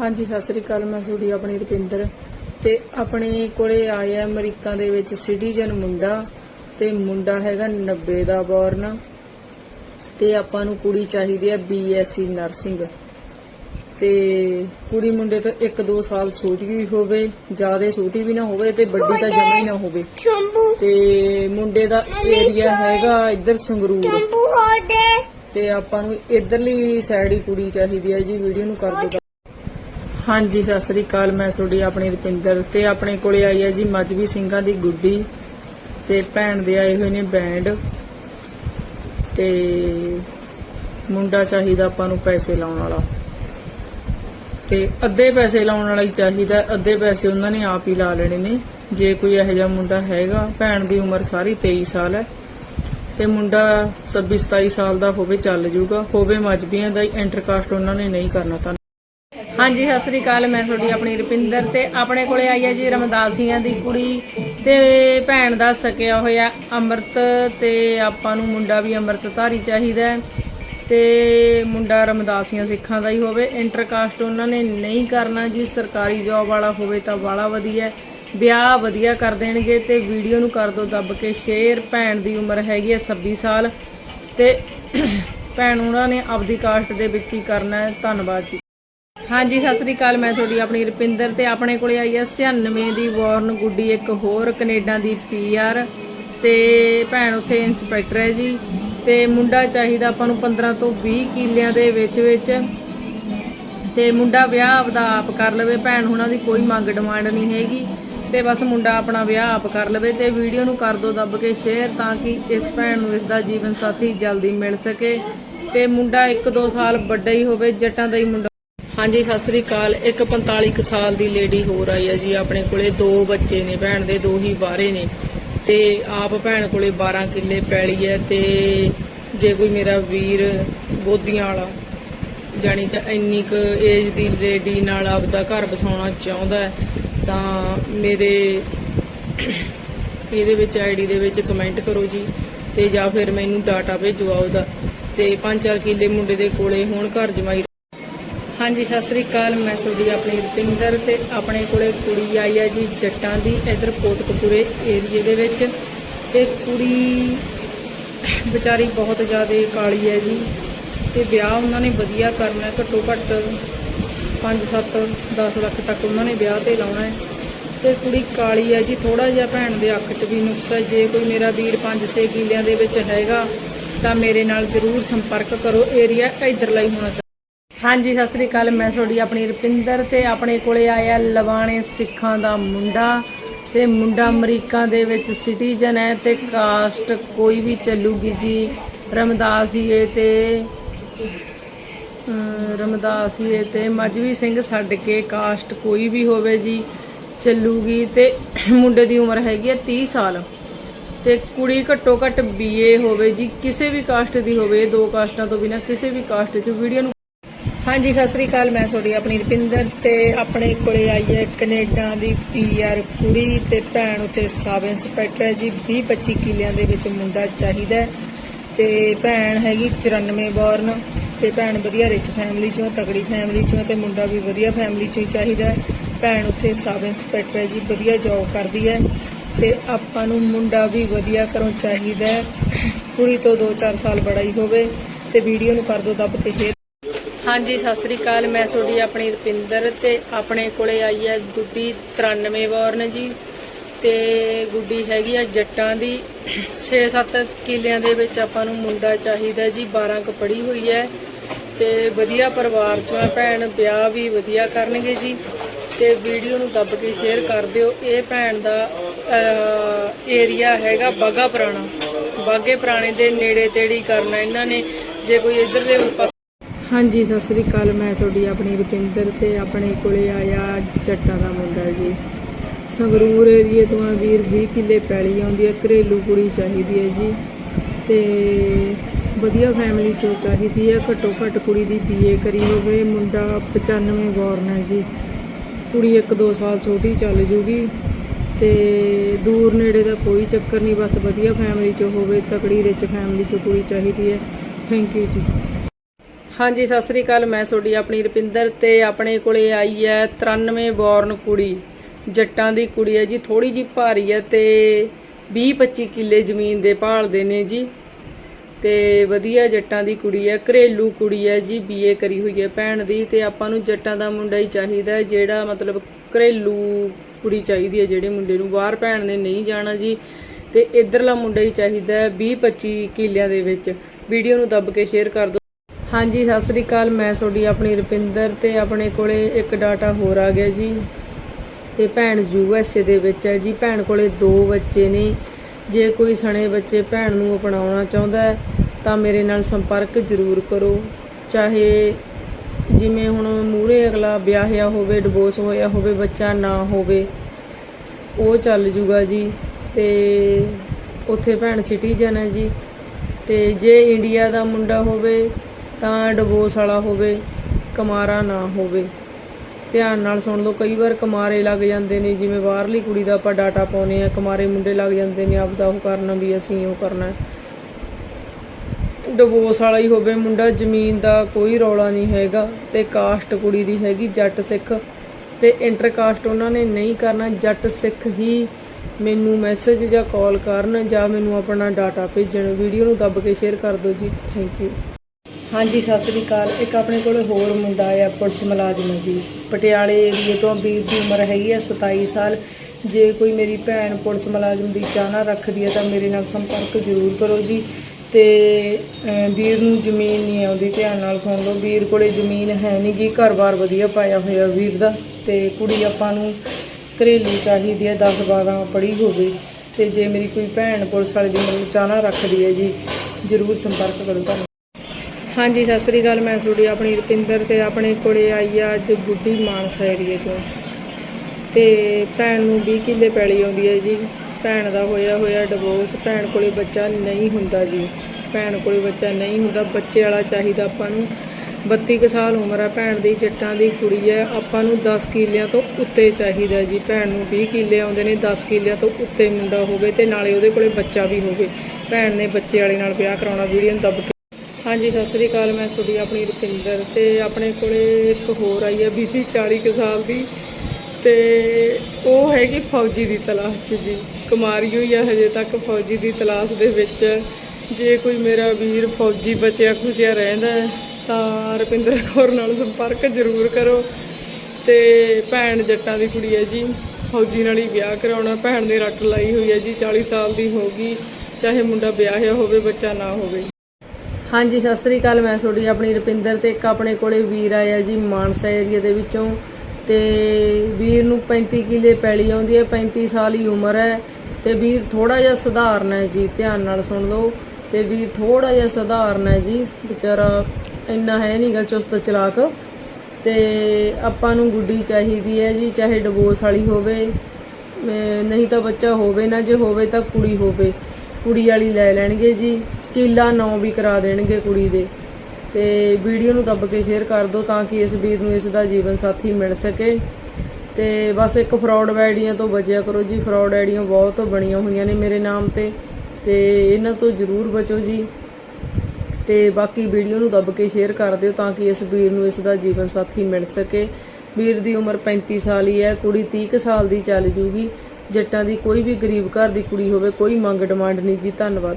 ਹਾਂਜੀ ਸਤਿ ਸ੍ਰੀ ਅਕਾਲ ਮੈਂ ਤੁਹਾਡੀ ਆਪਣੀ ਰੁਪਿੰਦਰ ਤੇ ਆਪਣੇ ਕੋਲੇ ਆਇਆ ਅਮਰੀਕਾ ਦੇ ਵਿੱਚ ਸਿਟੀਜ਼ਨ ਮੁੰਡਾ ਤੇ ਮੁੰਡਾ ਹੈਗਾ 90 ਦਾ ਬੋਰਨ ਤੇ ਆਪਾਂ ਨੂੰ ਕੁੜੀ ਚਾਹੀਦੀ ਹੈ ਬੀਐਸਸੀ ਨਰਸਿੰਗ ਤੇ ਕੁੜੀ ਮੁੰਡੇ ਤੋਂ 1-2 ਸਾਲ ਛੋਟੀ ਵੀ ਹੋਵੇ ਜ਼ਿਆਦਾ ਛੋਟੀ ਵੀ ਨਾ ਹੋਵੇ ਤੇ ਵੱਡੀ ਤਾਂ ਜਮਾ ਹੀ ਨਾ ਹੋਵੇ। ਤੇ ਮੁੰਡੇ ਦਾ ਏਰੀਆ ਹੈਗਾ ਇੱਧਰ ਸੰਗਰੂਰ। ਤੇ ਆਪਾਂ ਨੂੰ ਇਧਰਲੀ ਸਾਈਡ ਹੀ ਕੁੜੀ ਚਾਹੀਦੀ ਹੈ ਜੀ ਵੀਡੀਓ ਨੂੰ ਕਰ ਦਿਓ। ਹਾਂਜੀ, ਸਤਿ ਸ੍ਰੀ ਅਕਾਲ। ਮੈਂ ਤੁਹਾਡੀ ਆਪਣੀ ਰੁਪਿੰਦਰ ਤੇ ਆਪਣੇ ਕੋਲੇ ਆਈ ਹੈ ਜੀ ਮਜਬੀ ਸਿੰਘਾਂ ਦੀ ਗੁੱਡੀ ਤੇ ਭੈਣ ਦੇ ਆਏ ਹੋਏ ਨੇ ਬੈਂਡ ਤੇ ਮੁੰਡਾ ਚਾਹੀਦਾ ਆਪਾਂ ਨੂੰ ਪੈਸੇ ਲਾਉਣ ਵਾਲਾ। ਤੇ ਅੱਧੇ ਪੈਸੇ ਲਾਉਣ ਵਾਲਾ ਹੀ ਚਾਹੀਦਾ, ਅੱਧੇ ਪੈਸੇ ਉਹਨਾਂ ਨੇ ਆਪ ਹੀ ਲਾ ਲੈਣੇ ਨੇ। ਜੇ ਕੋਈ ਇਹੋ ਜਿਹਾ ਮੁੰਡਾ ਹੈਗਾ, ਭੈਣ ਦੀ ਉਮਰ ਸਾਰੀ 23 ਸਾਲ ਹੈ, ਤੇ ਮੁੰਡਾ 26 27 ਸਾਲ ਦਾ ਹੋਵੇ, ਚੱਲ ਜੂਗਾ। ਹੋਵੇ ਮਜਬੀਆਂ ਦਾ ਹੀ, ਇੰਟਰਕਾਸਟ ਉਹਨਾਂ ਨੇ ਨਹੀਂ ਕਰਨਾ ਤਾਂ ਹਾਂਜੀ, ਸਤਿ ਸ੍ਰੀ ਅਕਾਲ, ਮੈਂ ਤੁਹਾਡੀ ਆਪਣੀ ਰੁਪਿੰਦਰ ਤੇ ਆਪਣੇ ਕੋਲੇ ਆਈ ਹੈ ਜੀ ਰਮਦਾਸੀਆਂ ਦੀ ਕੁੜੀ ਤੇ ਭੈਣ ਦਾ ਸਕਿਆ ਹੋਇਆ ਅੰਮ੍ਰਿਤ ਤੇ ਆਪਾਂ ਨੂੰ ਮੁੰਡਾ ਵੀ ਅੰਮ੍ਰਿਤਧਾਰੀ ਚਾਹੀਦਾ ਹੈ ਤੇ ਮੁੰਡਾ ਰਮਦਾਸੀਆਂ ਸਿੱਖਾਂ ਦਾ ਹੀ ਹੋਵੇ, ਇੰਟਰਕਾਸਟ ਉਹਨਾਂ ਨੇ ਨਹੀਂ ਕਰਨਾ ਜੀ, ਸਰਕਾਰੀ ਜੌਬ ਵਾਲਾ ਹੋਵੇ ਤਾਂ ਵਾਲਾ ਵਧੀਆ ਵਿਆਹ ਵਧੀਆ ਕਰ ਦੇਣਗੇ ਤੇ ਵੀਡੀਓ ਨੂੰ ਕਰ ਦਿਓ ਦੱਬ ਕੇ ਸ਼ੇਅਰ ਭੈਣ ਦੀ ਉਮਰ ਹੈਗੀ ਹੈ 26 ਸਾਲ ਤੇ ਭੈਣ ਉਹਨਾਂ ਨੇ ਆਪਦੀ ਕਾਸਟ ਦੇ ਵਿੱਚ ਹੀ ਕਰਨਾ ਹੈ, ਧੰਨਵਾਦ ਜੀ। ਹਾਂਜੀ, ਸਤਿ ਸ੍ਰੀ ਅਕਾਲ, ਮੈਂ ਤੁਹਾਡੀ ਆਪਣੀ ਰੁਪਿੰਦਰ ਤੇ ਆਪਣੇ ਕੋਲੇ ਆਈ ਹੈ 96 ਦੀ ਵਾਰਨ ਗੁੱਡੀ, ਇੱਕ ਹੋਰ ਕੈਨੇਡਾ ਦੀ ਪੀਆਰ ਤੇ ਭੈਣ ਉੱਥੇ ਇੰਸਪੈਕਟਰ ਹੈ ਜੀ ਤੇ ਮੁੰਡਾ ਚਾਹੀਦਾ ਆਪਾਂ ਨੂੰ 15 ਤੋਂ 20 ਕਿੱਲਿਆਂ ਦੇ ਵਿੱਚ ਵਿੱਚ ਤੇ ਮੁੰਡਾ ਵਿਆਹ ਆਪਦਾ ਆਪ ਕਰ ਲਵੇ, ਭੈਣ ਹੁਣਾਂ ਦੀ ਕੋਈ ਮੰਗ ਡਿਮਾਂਡ ਨਹੀਂ ਹੈਗੀ ਤੇ ਬਸ ਮੁੰਡਾ ਆਪਣਾ ਵਿਆਹ ਆਪ ਕਰ ਲਵੇ ਤੇ ਵੀਡੀਓ ਨੂੰ ਕਰ ਦਿਓ ਦੱਬ ਕੇ ਸ਼ੇਅਰ ਤਾਂ ਕਿ ਇਸ ਭੈਣ ਨੂੰ ਇਸ ਦਾ ਜੀਵਨ ਸਾਥੀ ਜਲਦੀ ਮਿਲ ਸਕੇ ਤੇ ਮੁੰਡਾ 1-2 ਸਾਲ ਵੱਡਾ ਹੀ ਹੋਵੇ, ਜੱਟਾਂ ਦਾ ਹੀ ਮੁੰਡਾ ਹਾਂਜੀ, ਸਤਿ ਸ੍ਰੀ ਅਕਾਲ। ਇੱਕ 45 ਕੁ ਸਾਲ ਦੀ ਲੇਡੀ ਹੋਰ ਆਈ ਹੈ ਜੀ, ਆਪਣੇ ਕੋਲੇ ਦੋ ਬੱਚੇ ਨੇ, ਭੈਣ ਦੇ ਦੋ ਹੀ ਬਾਰੇ ਨੇ। ਤੇ ਆਪ ਭੈਣ ਕੋਲੇ 12 ਕਿੱਲੇ ਪੈਲੀ ਹੈ ਤੇ ਜੇ ਕੋਈ ਮੇਰਾ ਵੀਰ ਬੋਧੀਆਂ ਵਾਲਾ, ਜਾਣੀ ਕਿ ਇੰਨੀ ਕੁ ਏਜ ਦੀ ਲੇਡੀ ਨਾਲ ਆਪਦਾ ਘਰ ਬਸਾਉਣਾ ਚਾਹੁੰਦਾ ਹੈ, ਤਾਂ ਮੇਰੇ ਇਹਦੇ ਵਿੱਚ ਆਈਡੀ ਦੇ ਵਿੱਚ ਕਮੈਂਟ ਕਰੋ ਜੀ ਤੇ ਜਾਂ ਫਿਰ ਮੈਨੂੰ ਡਾਟਾ ਭੇਜੋ ਆਪਦਾ। ਤੇ 5-4 ਕਿੱਲੇ ਮੁੰਡੇ ਦੇ ਕੋਲੇ ਹੋਣ ਘਰ ਜਮਾਈ ਹਾਂਜੀ, ਸਤਿ ਸ੍ਰੀ ਅਕਾਲ। ਮੈਂ ਤੁਹਾਡੀ ਆਪਣੀ ਰਪਿੰਦਰ ਤੇ ਆਪਣੇ ਕੋਲੇ ਕੁੜੀ ਆਈ ਹੈ ਜੀ ਜੱਟਾਂ ਦੀ, ਇਧਰ ਕੋਟਕਪੂਰੇ ਏਰੀਏ ਦੇ ਵਿੱਚ। ਤੇ ਕੁੜੀ ਵਿਚਾਰੀ ਬਹੁਤ ਜ਼ਿਆਦਾ ਕਾਲੀ ਹੈ ਜੀ। ਤੇ ਵਿਆਹ ਉਹਨਾਂ ਨੇ ਵਧੀਆ ਕਰਨਾ ਘੱਟੋ ਘੱਟ 5-7 10 ਲੱਖ ਤੱਕ ਉਹਨਾਂ ਨੇ ਵਿਆਹ ਤੇ ਲਾਉਣਾ ਹੈ। ਤੇ ਕੁੜੀ ਕਾਲੀ ਹੈ ਜੀ ਥੋੜਾ ਜਿਹਾ ਭੈਣ ਦੇ ਅੱਖ 'ਚ ਵੀ ਨੁਕਸ ਹੈ। ਜੇ ਕੋਈ ਮੇਰਾ ਵੀਰ 5-6 ਕਿੱਲਿਆਂ ਦੇ ਵਿੱਚ ਹੈਗਾ, ਤਾਂ ਮੇਰੇ ਨਾਲ ਜ਼ਰੂਰ ਸੰਪਰਕ ਕਰੋ। ਏਰੀਆ ਇਧਰਲਾ ਹੀ ਹੋਣਾ ਚਾਹੀਦਾ। ਹਾਂਜੀ, ਸਤਿ ਸ੍ਰੀ ਅਕਾਲ। ਮੈਂ ਤੁਹਾਡੀ ਆਪਣੀ ਰੁਪਿੰਦਰ ਤੇ ਆਪਣੇ ਕੋਲੇ ਆਇਆ ਲਵਾਣੇ ਸਿੱਖਾਂ ਦਾ ਮੁੰਡਾ ਤੇ ਮੁੰਡਾ ਅਮਰੀਕਾ ਦੇ ਵਿੱਚ ਸਿਟੀਜ਼ਨ ਹੈ ਤੇ ਕਾਸਟ ਕੋਈ ਵੀ ਚੱਲੂਗੀ ਜੀ। ਰਮਦਾਸ ਰਮਦਾਸੀਏ ਤੇ, ਅਮ ਰਮਦਾਸੀਏ ਤੇ ਮਜਵੀ ਸਿੰਘ ਛੱਡ ਕੇ ਕਾਸਟ ਕੋਈ ਵੀ ਹੋਵੇ ਜੀ, ਚੱਲੂਗੀ ਤੇ ਮੁੰਡੇ ਦੀ ਉਮਰ ਹੈਗੀ ਹੈ 30 ਸਾਲ। ਤੇ ਕੁੜੀ ਘੱਟੋ ਘੱਟ ਬੀਏ ਹੋਵੇ ਜੀ, ਕਿਸੇ ਵੀ ਕਾਸਟ ਦੀ ਹੋਵੇ, ਦੋ ਕਾਸਟਾਂ ਤੋਂ ਬਿਨਾ ਕਿਸੇ ਵੀ ਕਾਸਟ 'ਚ ਵੀਡੀਓ ਨੂੰ ਹਾਂਜੀ, ਸਤਿ ਸ੍ਰੀ ਅਕਾਲ। ਮੈਂ ਤੁਹਾਡੀ ਆਪਣੀ ਰਪਿੰਦਰ ਤੇ ਆਪਣੇ ਕੋਲੇ ਆਈ ਹੈ ਕੈਨੇਡਾ ਦੀ ਪੀਆਰ ਕੁੜੀ ਤੇ ਭੈਣ ਉਤੇ ਸਬ ਇੰਸਪੈਕਟਰ ਹੈ ਜੀ। 20 25 ਕਿਲਿਆਂ ਦੇ ਵਿੱਚ ਮੁੰਡਾ ਚਾਹੀਦਾ ਹੈ ਤੇ ਭੈਣ ਹੈਗੀ 94 ਬੋਰਨ ਤੇ ਭੈਣ ਵਧੀਆ ਰਿਚ ਫੈਮਿਲੀ ਚੋਂ, ਤਕੜੀ ਫੈਮਿਲੀ ਚੋਂ ਤੇ ਮੁੰਡਾ ਵੀ ਵਧੀਆ ਫੈਮਿਲੀ ਚੋਂ ਹੀ ਚਾਹੀਦਾ ਭੈਣ ਉੱਥੇ ਸਬ ਇੰਸਪੈਕਟਰ ਹੈ ਜੀ, ਵਧੀਆ ਜੌਬ ਕਰਦੀ ਹੈ ਤੇ ਆਪਾਂ ਨੂੰ ਮੁੰਡਾ ਵੀ ਵਧੀਆ ਘਰੋਂ ਚਾਹੀਦਾ ਕੁੜੀ ਤੋਂ 2-4 ਸਾਲ ਬੜਾ ਹੀ ਹੋਵੇ ਤੇ ਵੀਡੀਓ ਨੂੰ ਕਰ ਦਿਓ ਦੱਬ ਕੇ ਸ਼ੇਅਰ ਹਾਂਜੀ, ਸਤਿ ਸ੍ਰੀ ਅਕਾਲ। ਮੈਂ ਤੁਹਾਡੀ ਆਪਣੀ ਰੁਪਿੰਦਰ ਤੇ ਆਪਣੇ ਕੋਲੇ ਆਈ ਹੈ ਗੁੱਡੀ 93 ਵਾਰਨ ਜੀ ਤੇ ਗੁੱਡੀ ਹੈਗੀ ਆ ਜੱਟਾਂ ਦੀ। 6-7 ਕਿਲਿਆਂ ਦੇ ਵਿੱਚ ਆਪਾਂ ਨੂੰ ਮੁੰਡਾ ਚਾਹੀਦਾ ਜੀ 12 ਕੁ ਪੜ੍ਹੀ ਹੋਈ ਹੈ ਤੇ ਵਧੀਆ ਪਰਿਵਾਰ ਚੋਂ ਭੈਣ, ਵਿਆਹ ਵੀ ਵਧੀਆ ਕਰਨਗੇ ਜੀ ਤੇ ਵੀਡੀਓ ਨੂੰ ਦੱਬ ਕੇ ਸ਼ੇਅਰ ਕਰ ਦਿਓ। ਇਹ ਭੈਣ ਦਾ ਏਰੀਆ ਹੈਗਾ ਬਾਗਾ ਪੁਰਾਣਾ। ਬਾਗੇ ਪੁਰਾਣੇ ਦੇ ਨੇੜੇ ਤੇੜੀ ਕਰਨਾ ਇਹਨਾਂ ਨੇ। ਜੇ ਕੋਈ ਇੱਧਰ ਦੇ ਹਾਂਜੀ, ਸਤਿ ਸ੍ਰੀ ਅਕਾਲ। ਮੈਂ ਤੁਹਾਡੀ ਆਪਣੀ ਰੁਪਿੰਦਰ ਤੇ ਆਪਣੇ ਕੋਲੇ ਆਇਆ ਜੱਟਾਂ ਦਾ ਮੁੰਡਾ ਜੀ। ਸੰਗਰੂਰ ਏਰੀਏ ਤੋਂ ਆ ਵੀਰ 20 ਕਿੱਲੇ ਪੈਲੀ ਆਉਂਦੀ ਹੈ ਘਰੇਲੂ ਕੁੜੀ ਚਾਹੀਦੀ ਹੈ ਜੀ। ਤੇ ਵਧੀਆ ਫੈਮਿਲੀ ਚੋਂ ਚਾਹੀਦੀ ਹੈ, ਘੱਟੋ ਘੱਟ ਕੁੜੀ ਦੀ ਬੀਏ ਕਰੀ ਹੋਵੇ, ਮੁੰਡਾ 95 ਬੋਰਨ ਹੈ ਜੀ। ਕੁੜੀ 1-2 ਸਾਲ ਛੋਟੀ ਚੱਲ ਜੂਗੀ ਤੇ ਦੂਰ ਨੇੜੇ ਦਾ ਕੋਈ ਚੱਕਰ ਨਹੀਂ, ਬਸ ਵਧੀਆ ਫੈਮਿਲੀ ਚ ਹੋਵੇ, ਤਕੜੀ ਰਿਚ ਫੈਮਿਲੀ ਚ ਕੁੜੀ ਚਾਹੀਦੀ ਹੈ। ਥੈਂਕ ਯੂ ਜੀ। ਹਾਂਜੀ, ਸਤਿ ਸ੍ਰੀ ਅਕਾਲ। ਮੈਂ ਤੁਹਾਡੀ ਆਪਣੀ ਰੁਪਿੰਦਰ ਤੇ ਆਪਣੇ ਕੋਲੇ ਆਈ ਹੈ 93 ਬੋਰਨ ਕੁੜੀ। ਜੱਟਾਂ ਦੀ ਕੁੜੀ ਹੈ ਜੀ ਥੋੜੀ ਜੀ ਭਾਰੀ ਹੈ ਤੇ 20 25 ਕਿੱਲੇ ਜ਼ਮੀਨ ਦੇ ਭਾਲਦੇ ਨੇ ਜੀ। ਤੇ ਵਧੀਆ ਜੱਟਾਂ ਦੀ ਕੁੜੀ ਹੈ, ਘਰੇਲੂ ਕੁੜੀ ਹੈ ਜੀ ਬੀਏ ਕਰੀ ਹੋਈ ਹੈ ਭੈਣ ਦੀ ਤੇ ਆਪਾਂ ਨੂੰ ਜੱਟਾਂ ਦਾ ਮੁੰਡਾ ਹੀ ਚਾਹੀਦਾ ਜਿਹੜਾ ਮਤਲਬ ਘਰੇਲੂ ਕੁੜੀ ਚਾਹੀਦੀ ਹੈ, ਜਿਹੜੇ ਮੁੰਡੇ ਨੂੰ ਬਾਹਰ ਭੈਣ ਨੇ ਨਹੀਂ ਜਾਣਾ ਜੀ। ਤੇ ਇਧਰਲਾ ਮੁੰਡਾ ਹੀ ਚਾਹੀਦਾ ਹੈ 20 25 ਕਿੱਲਿਆਂ ਦੇ ਵਿੱਚ। ਵੀਡੀਓ ਨੂੰ ਦੱਬ ਕੇ ਸ਼ੇਅਰ ਕਰ ਦਿਓ। ਹਾਂਜੀ, ਸਤਿ ਸ੍ਰੀ ਅਕਾਲ। ਮੈਂ ਤੁਹਾਡੀ ਆਪਣੀ ਰੁਪਿੰਦਰ ਤੇ ਆਪਣੇ ਕੋਲੇ ਇੱਕ ਡਾਟਾ ਹੋਰ ਆ ਗਿਆ ਜੀ। ਤੇ ਭੈਣ ਯੂ ਐੱਸ ਏ ਦੇ ਵਿੱਚ ਹੈ ਜੀ। ਭੈਣ ਕੋਲੇ ਦੋ ਬੱਚੇ ਨੇ। ਜੇ ਕੋਈ ਸਣੇ ਬੱਚੇ ਭੈਣ ਨੂੰ ਅਪਣਾਉਣਾ ਚਾਹੁੰਦਾ ਹੈ, ਤਾਂ ਮੇਰੇ ਨਾਲ ਸੰਪਰਕ ਜ਼ਰੂਰ ਕਰੋ। ਚਾਹੇ ਜਿਵੇਂ ਹੁਣ ਮੂਰੇ ਅਗਲਾ ਵਿਆਹਿਆ ਹੋਵੇ ਡਿਵੋਰਸ ਹੋਇਆ ਹੋਵੇ, ਬੱਚਾ ਨਾ ਹੋਵੇ, ਉਹ ਚੱਲ ਜੂਗਾ ਜੀ। ਤੇ ਉੱਥੇ ਭੈਣ ਸਿਟੀਜ਼ਨ ਹੈ ਜੀ। ਤੇ ਜੇ ਇੰਡੀਆ ਦਾ ਮੁੰਡਾ ਹੋਵੇ ਤਾਂ ਡਿਵੋਰਸ ਵਾਲਾ ਹੋਵੇ, ਕਮਾਰਾ ਨਾ ਹੋਵੇ। ਧਿਆਨ ਨਾਲ ਸੁਣ ਲਓ, ਕਈ ਵਾਰ ਕਮਾਰੇ ਲੱਗ ਜਾਂਦੇ ਨੇ, ਜਿਵੇਂ ਬਾਹਰਲੀ ਕੁੜੀ ਦਾ ਆਪਾਂ ਡਾਟਾ ਪਾਉਨੇ ਆ ਕਮਾਰੇ ਮੁੰਡੇ ਲੱਗ ਜਾਂਦੇ ਨੇ, ਆਪਦਾ ਉਹ ਕਰਨਾ ਵੀ ਅਸੀਂ ਉਹ ਕਰਨਾ। ਡਿਵੋਰਸ ਵਾਲਾ ਹੀ ਹੋਵੇ, ਮੁੰਡਾ ਜ਼ਮੀਨ ਦਾ ਕੋਈ ਰੌਲਾ ਨਹੀਂ ਹੈਗਾ, ਤੇ ਕਾਸਟ ਕੁੜੀ ਦੀ ਹੈਗੀ ਜੱਟ ਸਿੱਖ। ਤੇ ਇੰਟਰਕਾਸਟ ਉਹਨਾਂ ਨੇ ਨਹੀਂ ਕਰਨਾ, ਜੱਟ ਸਿੱਖ ਹੀ ਮੈਨੂੰ ਮੈਸੇਜ ਜਾਂ ਕਾਲ ਕਰਨ ਜਾਂ ਮੈਨੂੰ ਆਪਣਾ ਡਾਟਾ ਭੇਜਣ। ਵੀਡੀਓ ਨੂੰ ਦੱਬ ਕੇ ਸ਼ੇਅਰ ਕਰ ਦਿਓ ਜੀ। ਥੈਂਕ ਯੂ ਹਾਂਜੀ, ਸਤਿ ਸ੍ਰੀ ਅਕਾਲ। ਇੱਕ ਆਪਣੇ ਕੋਲ ਹੋਰ ਮੁੰਡਾ ਆ ਪੁਲਿਸ ਮੁਲਾਜ਼ਮ ਜੀ। ਪਟਿਆਲੇ ਏਰੀਏ ਤੋਂ ਵੀਰ ਦੀ ਉਮਰ ਹੈਗੀ ਆ 27 ਸਾਲ। ਜੇ ਕੋਈ ਮੇਰੀ ਭੈਣ ਪੁਲਿਸ ਮੁਲਾਜ਼ਮ ਦੀ ਚਾਹਨਾ ਰੱਖਦੀ ਹੈ ਤਾਂ ਮੇਰੇ ਨਾਲ ਸੰਪਰਕ ਜ਼ਰੂਰ ਕਰੋ ਜੀ। ਤੇ ਵੀਰ ਨੂੰ ਜ਼ਮੀਨ ਨਹੀਂ ਆਉਂਦੀ ਧਿਆਨ ਨਾਲ ਸੁਣ ਲਓ। ਵੀਰ ਕੋਲੇ ਜ਼ਮੀਨ ਹੈ ਨਹੀਂ ਗੀ, ਘਰ-ਬਾਰ ਵਧੀਆ ਪਾਇਆ ਹੋਇਆ ਵੀਰ ਦਾ। ਤੇ ਕੁੜੀ ਆਪਾਂ ਨੂੰ ਘਰੇਲੂ ਚਾਹੀਦੀ ਹੈ 10 12 ਪੜ੍ਹੀ ਹੋਵੇ। ਤੇ ਜੇ ਮੇਰੀ ਕੋਈ ਭੈਣ ਪੁਲਿਸ ਵਾਲੇ ਦੀ ਮੈਨੂੰ ਚਾਹਨਾ ਰੱਖਦੀ ਹੈ ਜੀ, ਜ਼ਰੂਰ ਸੰਪਰਕ ਕਰੋ ਤੁਹਾਨੂੰ। ਹਾਂਜੀ, ਸਤਿ ਸ੍ਰੀ ਅਕਾਲ। ਮੈਂ ਤੁਹਾਡੀ ਆਪਣੀ ਰੁਪਿੰਦਰ ਤੇ ਆਪਣੇ ਕੋਲੇ ਆਈ ਆ ਅੱਜ ਗੁੱਡੀ ਮਾਨਸਾ ਏਰੀਏ ਤੋਂ। ਤੇ ਭੈਣ ਨੂੰ 20 ਕਿੱਲੇ ਪੈਲੀ ਆਉਂਦੀ ਹੈ ਜੀ। ਭੈਣ ਦਾ ਹੋਇਆ ਹੋਇਆ ਡਿਵੋਰਸ ਭੈਣ ਕੋਲੇ ਬੱਚਾ ਨਹੀਂ ਹੁੰਦਾ ਜੀ। ਭੈਣ ਕੋਲੇ ਬੱਚਾ ਨਹੀਂ ਹੁੰਦਾ, ਬੱਚੇ ਵਾਲਾ ਚਾਹੀਦਾ ਆਪਾਂ ਨੂੰ। 32 ਕੁ ਸਾਲ ਉਮਰ ਆ, ਭੈਣ ਦੀ, ਜੱਟਾਂ ਦੀ, ਕੁੜੀ ਹੈ। ਆਪਾਂ ਨੂੰ 10 ਕਿੱਲਿਆਂ ਤੋਂ ਉੱਤੇ ਚਾਹੀਦਾ ਜੀ। ਭੈਣ ਨੂੰ 20 ਕਿੱਲੇ ਆਉਂਦੇ ਨੇ 10 ਕਿੱਲਿਆਂ ਤੋਂ ਉੱਤੇ ਮੁੰਡਾ ਹੋਵੇ ਤੇ ਨਾਲੇ ਉਹਦੇ ਕੋਲੇ ਬੱਚਾ ਵੀ ਹੋਵੇ। ਭੈਣ ਨੇ ਬੱਚੇ ਵਾਲੇ ਨਾਲ ਵਿਆਹ ਕਰਾਉਣਾ, ਵੀਡੀਓ ਨੂੰ ਦੱਬ ਹਾਂਜੀ, ਸਤਿ ਸ੍ਰੀ ਅਕਾਲ, ਮੈਂ ਤੁਹਾਡੀ ਆਪਣੀ ਰੁਪਿੰਦਰ ਤੇ ਆਪਣੇ ਕੋਲੇ ਇੱਕ ਹੋਰ ਆਈ ਹੈ ਬੀਬੀ 40 ਕੁ ਸਾਲ ਦੀ ਤੇ ਉਹ ਹੈਗੀ ਫੌਜੀ ਦੀ ਤਲਾਸ਼ 'ਚ ਜੀ। ਕੁਮਾਰੀ ਹੋਈ ਆ ਹਜੇ ਤੱਕ ਫੌਜੀ ਦੀ ਤਲਾਸ਼ ਦੇ ਵਿੱਚ। ਜੇ ਕੋਈ ਮੇਰਾ ਵੀਰ ਫੌਜੀ ਬਚਿਆ ਖੁਸ਼ਿਆ ਰਹਿੰਦਾ ਤਾਂ ਰੁਪਿੰਦਰ ਕੌਰ ਨਾਲ ਸੰਪਰਕ ਜ਼ਰੂਰ ਕਰੋ। ਤੇ ਭੈਣ ਜੱਟਾਂ ਦੀ ਕੁੜੀ ਹੈ ਜੀ, ਫੌਜੀ ਨਾਲ ਹੀ ਵਿਆਹ ਕਰਾਉਣਾ। ਭੈਣ ਨੇ ਰੱਟ ਲਾਈ ਹੋਈ ਹੈ ਜੀ 40 ਸਾਲ ਦੀ ਹੋ ਗਈ। ਚਾਹੇ ਮੁੰਡਾ ਵਿਆਹਿਆ ਹੋਵੇ, ਬੱਚਾ ਨਾ ਹੋਵੇ। ਹਾਂਜੀ, ਸਤਿ ਸ੍ਰੀ ਅਕਾਲ। ਮੈਂ ਤੁਹਾਡੀ ਆਪਣੀ ਰੁਪਿੰਦਰ ਤੇ ਇੱਕ ਆਪਣੇ ਕੋਲੇ ਵੀਰ ਆਇਆ ਜੀ ਮਾਨਸਾ ਏਰੀਆ ਦੇ ਵਿੱਚੋਂ। ਤੇ ਵੀਰ ਨੂੰ 35 ਕਿੱਲੇ ਪੈਲੀ ਆਉਂਦੀ ਹੈ 35 ਸਾਲ ਹੀ ਉਮਰ ਹੈ। ਤੇ ਵੀਰ ਥੋੜਾ ਜਿਹਾ ਸਧਾਰਨ ਹੈ ਜੀ, ਧਿਆਨ ਨਾਲ ਸੁਣ ਲਓ। ਤੇ ਵੀਰ ਥੋੜਾ ਜਿਹਾ ਸਧਾਰਨ ਹੈ ਜੀ, ਵਿਚਾਰਾ ਇੰਨਾ ਹੈ ਨਹੀਂਗਾ ਚੁਸਤ ਚਲਾਕ। ਤੇ ਆਪਾਂ ਨੂੰ ਗੁੱਡੀ ਚਾਹੀਦੀ ਹੈ ਜੀ, ਚਾਹੇ ਡਿਵੋਰਸ ਵਾਲੀ ਹੋਵੇ ਨਹੀਂ ਤਾਂ ਬੱਚਾ ਹੋਵੇ ਨਾ, ਜੇ ਹੋਵੇ ਤਾਂ ਕੁੜੀ ਹੋਵੇ। ਕੁੜੀ ਵਾਲੀ ਲੈ ਲੈਣਗੇ ਜੀ। ਕਿਲਾ ਨੌ ਵੀ ਕਰਾ ਦੇਣਗੇ ਕੁੜੀ ਦੇ। ਤੇ ਵੀਡੀਓ ਨੂੰ ਦੱਬ ਕੇ ਸ਼ੇਅਰ ਕਰ ਦਿਓ ਤਾਂ ਕਿ ਇਸ ਵੀਰ ਨੂੰ ਇਸ ਦਾ ਜੀਵਨ ਸਾਥੀ ਮਿਲ ਸਕੇ। ਤੇ ਬਸ ਇੱਕ ਫਰਾਡ ਆਈਡੀਆਂ ਤੋਂ ਬਚਿਆ ਕਰੋ ਜੀ। ਫਰਾਡ ਆਈਡੀਆਂ ਬਹੁਤ ਬਣੀਆਂ ਹੋਈਆਂ ਨੇ ਮੇਰੇ ਨਾਮ ਤੇ। ਤੇ ਇਹਨਾਂ ਤੋਂ ਜ਼ਰੂਰ ਬਚੋ ਜੀ। ਤੇ ਬਾਕੀ ਵੀਡੀਓ ਨੂੰ ਦੱਬ ਕੇ ਸ਼ੇਅਰ ਕਰ ਦਿਓ ਤਾਂ ਕਿ ਇਸ ਵੀਰ ਨੂੰ ਇਸ ਦਾ ਜੀਵਨ ਸਾਥੀ ਮਿਲ ਸਕੇ। ਵੀਰ ਦੀ ਉਮਰ 35 ਸਾਲ ਹੀ ਹੈ। ਕੁੜੀ 30 ਕੁ ਸਾਲ ਦੀ ਚੱਲ ਜੂਗੀ। ਜੱਟਾਂ ਦੀ ਕੋਈ ਵੀ ਗਰੀਬ ਘਰ ਦੀ ਕੁੜੀ ਹੋਵੇ, ਕੋਈ ਮੰਗ ਡਿਮਾਂਡ ਨਹੀਂ ਜੀ, ਧੰਨਵਾਦ।